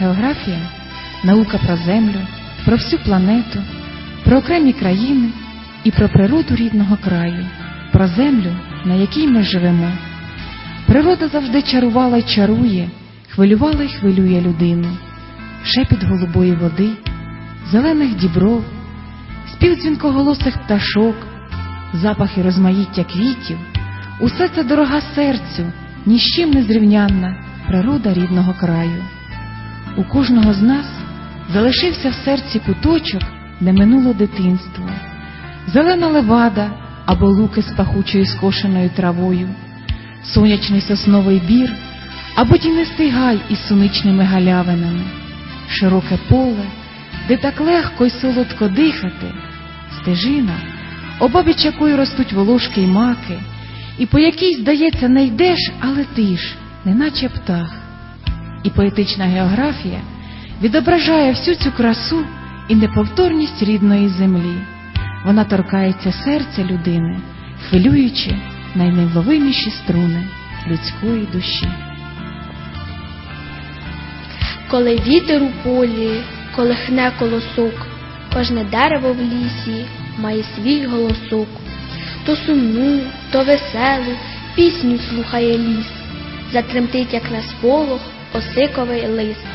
Географія наука про землю, про всю планету, про окремі країни і про природу рідного краю, про землю, на якій ми живемо. Природа завжди чарувала й чарує, хвилювала й хвилює людину, шепіт голубої води, зелених дібров, спів дзвінкоголосих пташок, запахи розмаїття квітів, усе це дорога серцю, ні з чим не зрівнянна природа рідного краю. У кожного з нас залишився в серці куточок, де минуло дитинство, зелена левада або луки з пахучою скошеною травою, сонячний сосновий бір або тінистий гай із суничними галявинами, широке поле, де так легко й солодко дихати, стежина, обабіч якої ростуть волошки й маки, і по якій, здається, не йдеш, а летиш, неначе птах. І поетична географія відображає всю цю красу і неповторність рідної землі. Вона торкається серця людини, хвилюючи найневловиміші струни людської душі. Коли вітер у полі, колихне колосок, кожне дерево в лісі має свій голосок, то сумну, то веселу пісню слухає ліс, затремтить, як на сполох, осиковий лист.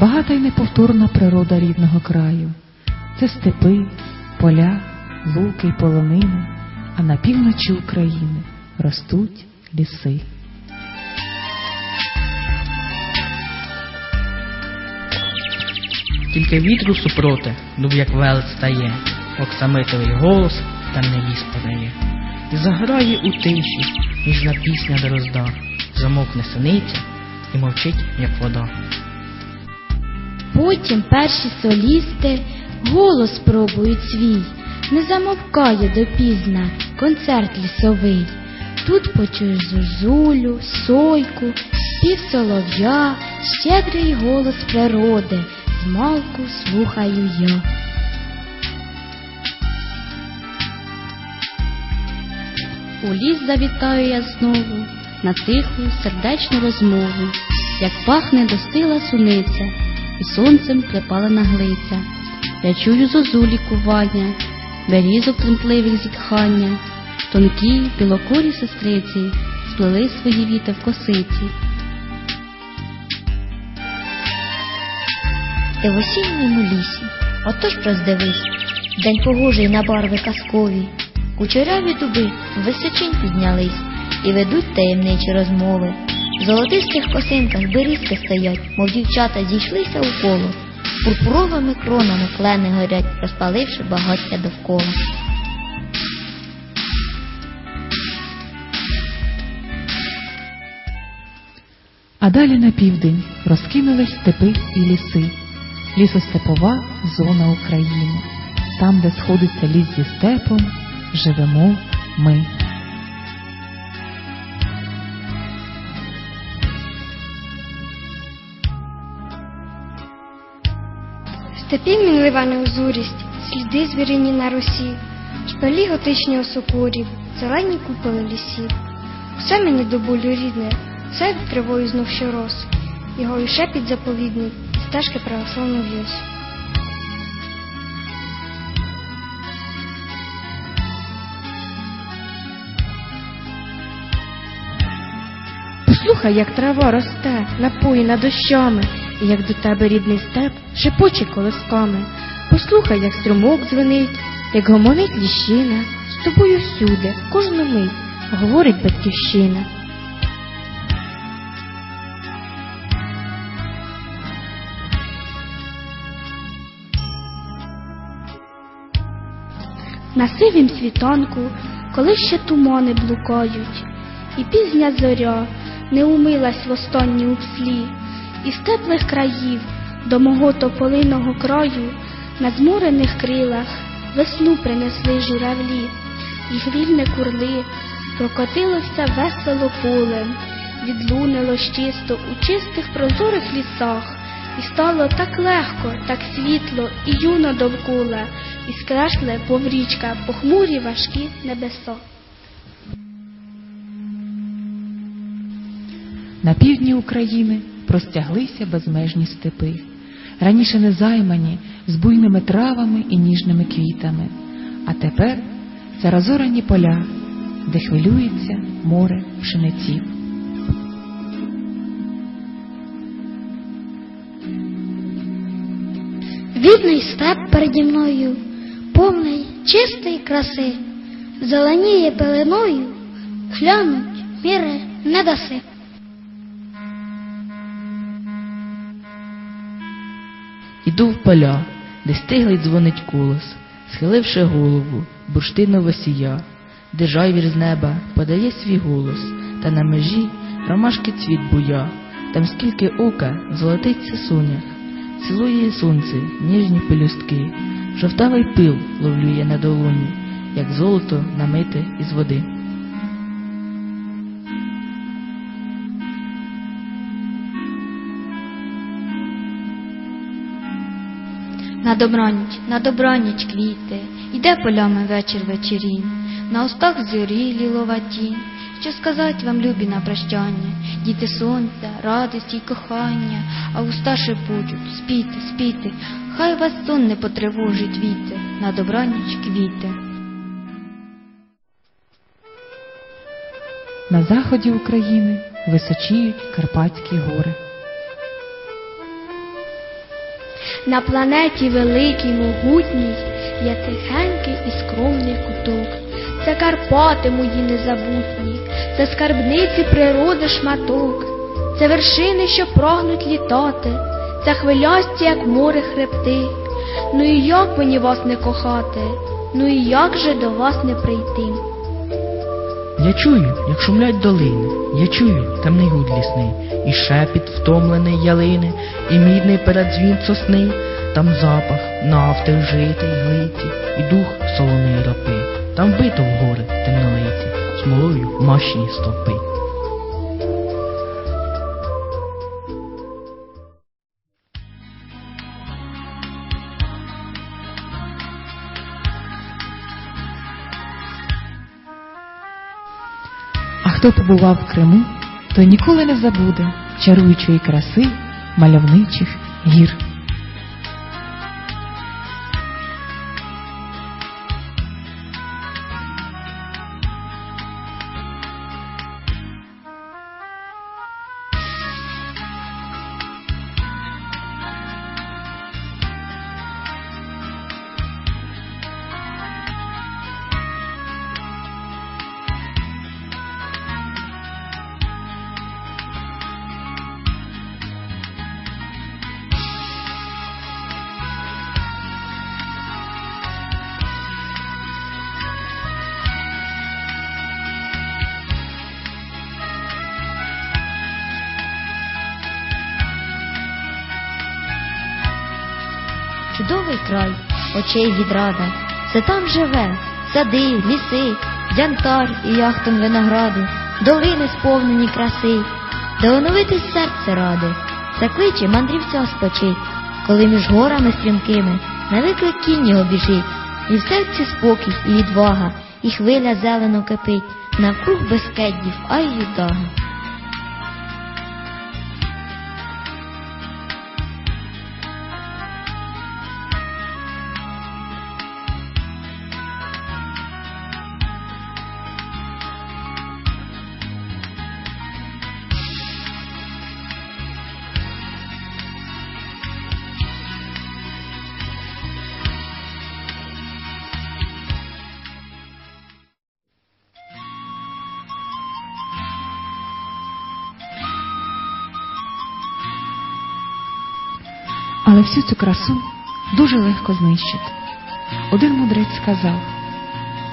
Багата й неповторна природа рідного краю. Це степи, поля, луки й полонини, а на півночі України ростуть ліси. Тільки вітру супроти, дуб як велет стає, оксамитовий голос темний ліс подає. І заграє у тиші, ніжна пісня дрозда, замовкне синиця і мовчить, як вода. Потім перші солісти голос пробують свій, не замовкає допізна концерт лісовий. Тут почуєш зозулю, сойку, спів солов'я, щедрий голос природи, змалку слухаю я. У ліс завітаю я знову на тиху сердечну розмову, як пахне достила суниця, і сонцем припалена глиця. Я чую зозу лікування, берізок тремтливих зітхання, тонкі білокорі сестриці сплели свої віти в косиці. Ти в осінньому лісі, отож роздивись, день погожий на барви казкові, кучеряві дуби височинь піднялись і ведуть таємничі розмови. В золотистих косинках берізки стоять, мов дівчата зійшлися у коло, пурпуровими кронами клени горять, розпаливши багаття довкола. А далі на південь розкинулись степи і ліси, лісостепова зона України. Там, де сходиться ліс зі степом, живемо ми. Степі мінлива неозурість, сліди звірині на росі, шпалі готичні осокорів, зелені куполи лісів. Все мені до болю рідне, все як тривою знов щорос, його і шепіт заповідний, стежки православно в'юсь. Послухай, як трава росте, напоїна дощами, і як до тебе рідний степ шепоче колисками. Послухай, як струмок дзвенить, як гомонить ліщина, з тобою всюди, кожну мить, говорить батьківщина. На сивім світанку, коли ще тумани блукають, і пізня зоря не умилась в останню пслі, із теплих країв до мого тополиного краю на змурених крилах весну принесли журавлі, їх вільне курли, прокотилося весело полем, відлунило чисто у чистих прозорих лісах, і стало так легко, так світло і юно довкола, і скрешле поврічка похмурі важкі небеса. На півдні України простяглися безмежні степи, раніше незаймані з буйними травами і ніжними квітами, а тепер це розорані поля, де хвилюється море пшениців. Відний степ переді мною, повний чистої краси, зеленіє пеленою, глянуть міри не даси. Іду в поля, де стиглий дзвонить колос, схиливши голову, бурштинове сія, де жайвір з неба подає свій голос, та на межі ромашки цвіт буя, там скільки ока золотиться сонях, цілує сонце ніжні пелюстки, жовтавий пил ловлює на долоні, як золото намите із води. На добраніч, на добраніч квіти, йде полями вечір вечерін, на устах зорі лілова тінь, що сказать вам, любі, на прощання, діти сонця, радості й кохання, а уста шепочуть, спійте, спійте, хай вас сон не потривожить вітер, на добраніч квіти. На заході України височіють Карпатські гори. На планеті великій, могутній є тихенький і скромний куток. Це Карпати мої незабутні, це скарбниці природи шматок, це вершини, що прагнуть літати, це хвилясті, як море хребти. Ну і як мені вас не кохати, ну і як же до вас не прийти? Я чую, як шумлять долини, я чую темний гуд лісний, і шепіт втомлений ялини, і мідний передзвін сосни, там запах нафти вжитий глиті, і дух солоний ропи, там бито в гори темнолиті, смолою мощні стовпи. Хто побував в Криму, той ніколи не забуде чаруючої краси мальовничих гір. Чудовий край, очей відрада, це там живе, сади, ліси, янтар і яхтон винограду, долини сповнені краси, де оновитись серце ради, це кличе мандрівця спочить, коли між горами стрімкими на виклик кінь його біжить, і в серці спокій і відвага, і хвиля зелено кипить, навкруг безкеддів, а й юдага. Але всю цю красу дуже легко знищити. Один мудрець сказав: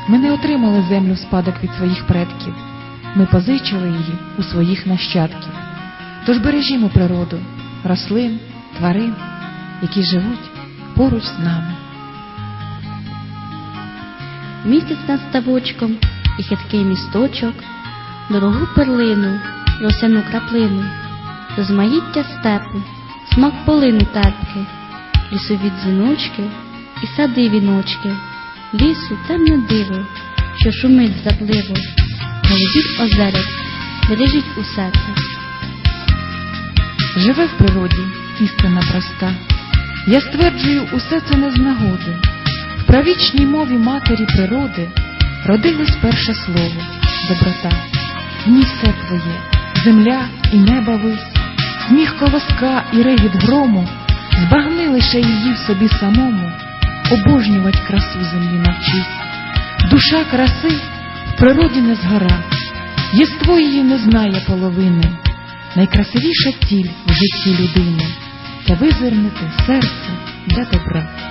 ми не отримали землю в спадок від своїх предків, ми позичили її у своїх нащадків. Тож бережімо природу, рослин, тварин, які живуть поруч з нами. Місяць над ставочком і хиткий місточок, дорогу перлину, росяну краплину, розмаїття степу, смак полину терпкий, лісові дзвіночки і сади віночки, лісу темне диво, що шумить задливо, голубів озерець, бережіть усе це. живе в природі істина проста. Я стверджую, усе це не з нагоди. В правічній мові матері природи родилось перше слово доброта. В ній все твоє, земля і неба вись, сміх колоска і регіт грому, збагни лише її в собі самому, обожнювать красу землі навчись. Душа краси в природі не згора, єство її не знає половини. Найкрасивіша ціль в житті людини це визирнути серце для добра.